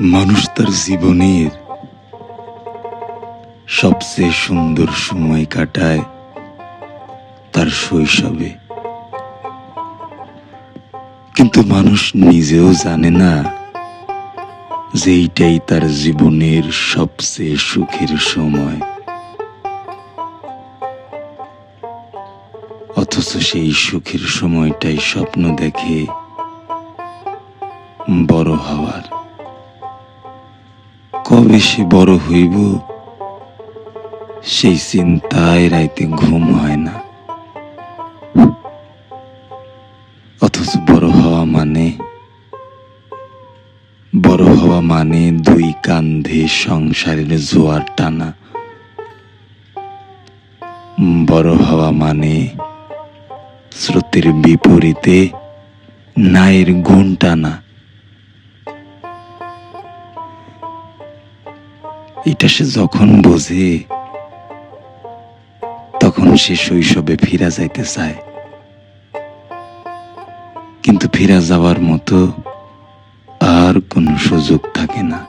মানুষ তার জীবনের সবচেয়ে সুন্দর সময় কাটায় তার শৈশবে। কিন্তু মানুষ নিজেও জানে না যে এইটাই তার জীবনের সবচেয়ে সুখের সময়। অথচ সেই সুখের সময়টাই স্বপ্ন দেখে বড় হওয়ার। কবে সে বড় হইব, সেই চিন্তায় রাইতে ঘুম হয় না। অথচ বড় হওয়া মানে বড় হওয়া মানে দুই কান্ধে সংসারের জোয়ার টানা। বড় হওয়া মানে স্রোতের বিপরীতে নায়ের গুণ টানা। এটা সে যখন বোঝে, তখন সে শৈশবে ফিরা যাইতে চায়। কিন্তু ফিরা যাওয়ার মতো আর কোনো সুযোগ থাকে না।